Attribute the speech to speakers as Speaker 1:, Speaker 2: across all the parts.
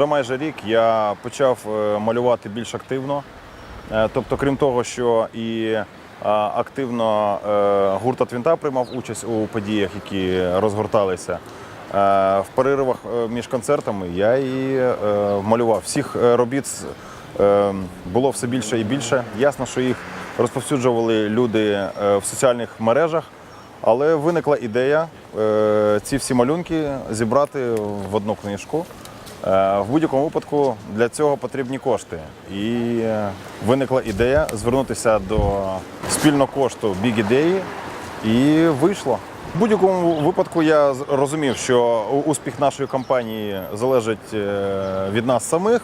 Speaker 1: Вже майже рік я почав е, малювати більш активно. Е, Тобто, крім того, що і е, активно гурт «Атвінта» приймав участь у подіях, які розгорталися. В переривах між концертами я і малював. Всіх робіт було все більше і більше. Ясно, що їх розповсюджували люди в соціальних мережах. Але виникла ідея ці всі малюнки зібрати в одну книжку. Е, В будь-якому випадку для цього потрібні кошти. І е, виникла ідея звернутися до спільного кошту Big Ідеї і вийшло. В будь-якому випадку я розумів, що успіх нашої компанії залежить е, від нас самих.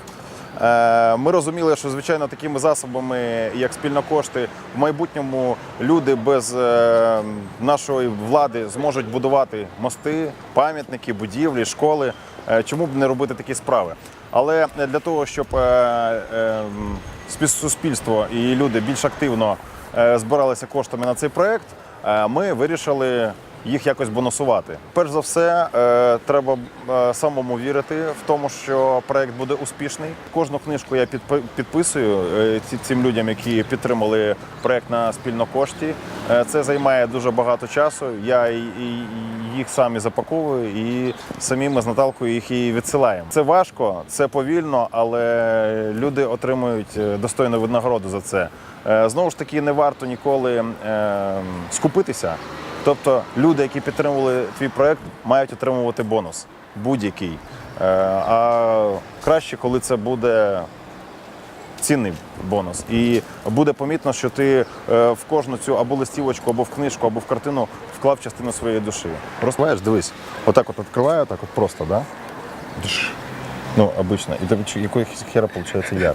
Speaker 1: Е, Ми розуміли, що звичайно такими засобами, як спільно кошти, в майбутньому люди без е, нашої влади зможуть будувати мости, пам'ятники, будівлі, школи. Е, Чому б не робити такі справи? Але для того, щоб суспільство і люди більш активно збиралися коштами на цей проект, ми вирішили їх якось бонусувати. Перш за все, е, треба е, самому вірити в тому, що проект буде успішний. Кожну книжку я підписую е, цим людям, які підтримали проект на спільно кошті. Е, Це займає дуже багато часу. Я їх самі запаковую і самі ми з Наталкою їх і відсилаємо. Це важко, це повільно, але люди отримують достойну винагороду за це. Знову ж таки, не варто ніколи е, скупитися. Тобто люди, які підтримували твій проект, мають отримувати бонус будь-який. Е, А краще, коли це буде цінний бонус. І буде помітно, що ти е, в кожну цю або листівочку, або в книжку, або в картину вклав частину своєї душі. Розкриваєш, дивись, отак от відкриваю, отак от просто, да? Ну, обично. І тобі якої хера виходить яр.